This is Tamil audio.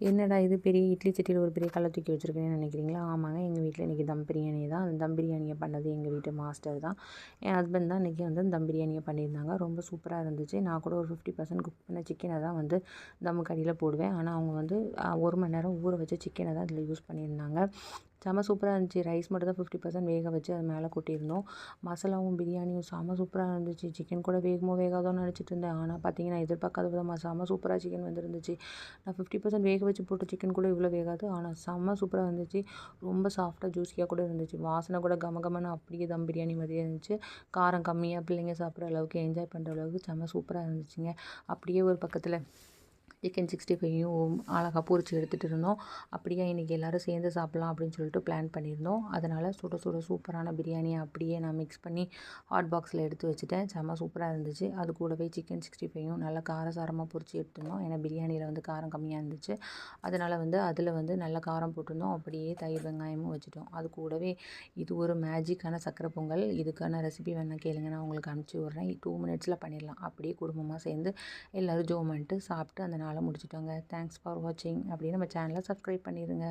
என்னடா இது பெரிய இட்லி சட்டியில் ஒரு பெரிய கல்லை தூக்கி வச்சுருக்கேன்னு நினைக்கிறீங்களா? ஆமாங்க. எங்கள் வீட்டில் இன்றைக்கி தம் பிரியாணி தான். அந்த தம் பிரியாணியை பண்ணது எங்கள் வீட்டு மாஸ்டர் தான். என் ஹஸ்பண்ட் தான் இன்றைக்கி வந்து தம் பிரியாணியை பண்ணியிருந்தாங்க. ரொம்ப சூப்பராக இருந்துச்சு. நான் கூட ஒரு ஃபிஃப்டி பர்சன்ட் குக் பண்ண சிக்கனை தான் வந்து தம் கடியில் போடுவேன். ஆனால் அவங்க வந்து ஒரு மணி நேரம் ஊற வச்ச சிக்கனை தான் இதில் யூஸ் பண்ணியிருந்தாங்க. செம சூப்பராக இருந்துச்சு. ரைஸ் மட்டும் தான் ஃபிஃப்டி பர்சன்ட் வேக வச்சு அது மேலே கொட்டியிருந்தோம். மசாலாவும் பிரியாணியும் செம சூப்பராக இருந்துச்சு. சிக்கன் கூட வேகமோ வேகாதோன்னு நினச்சிட்டு இருந்தேன். ஆனால் பார்த்தீங்கன்னா எதிர்பார்க்காத விதமாக செம சூப்பராக சிக்கன் வந்துருந்துச்சு. நான் ஃபிஃப்டி பர்சன்ட் வேக வச்சு போட்ட சிக்கன் கூட இவ்வளோ வேகாது. ஆனால் செம்ம சூப்பராக இருந்துச்சு. ரொம்ப சாஃப்டாக ஜூஸியாக கூட இருந்துச்சு. வாசனை கூட கம கமன்னு அப்படியே தம் பிரியாணி மாதிரியே இருந்துச்சு. காரம் கம்மியாக பிள்ளைங்க சாப்பிட்ற அளவுக்கு என்ஜாய் பண்ணுற அளவுக்கு செம்ம சூப்பராக இருந்துச்சுங்க. அப்படியே ஒரு பக்கத்தில் சிக்கன் சிக்ஸ்டி ஃபைவையும் அழகாக பொரிச்சு எடுத்துகிட்டு இருந்தோம். அப்படியே இன்றைக்கி எல்லோரும் சேர்ந்து சாப்பிட்லாம் அப்படின்னு சொல்லிட்டு பிளான் பண்ணியிருந்தோம். அதனால் சுட சுட சூப்பரான பிரியாணியை அப்படியே நான் மிக்ஸ் பண்ணி ஹாட் பாக்ஸில் எடுத்து வச்சுட்டேன். செம்ம சூப்பராக இருந்துச்சு. அது கூடவே சிக்கன் சிக்ஸ்டி ஃபைவும் நல்லா காரசாரமாக பொறிச்சு எடுத்துருந்தோம் ஏன்னா பிரியாணியில் வந்து காரம் கம்மியாக இருந்துச்சு. அதனால் வந்து அதில் வந்து நல்ல காரம் போட்டிருந்தோம். அப்படியே தயிர் வெங்காயமும் வச்சுட்டோம். அது கூடவே இது ஒரு மேஜிக்கான சக்கரை பொங்கல். இதுக்கான ரெசிபி வேணால் கேளுங்க. நான் உங்களுக்கு அனுப்பிச்சி விட்றேன். டூ மினிட்ஸில் பண்ணிடலாம். அப்படியே குடும்பமாக சேர்ந்து எல்லோரும் ஜோமெண்ட்டு சாப்பிட்டு அந்த நாள் முடிச்சிட்டோங்க தேங்க்ஸ் ஃபார் வாட்சிங் அப்படியே நம்ம சேனலை சப்ஸ்கிரைப் பண்ணிடுங்க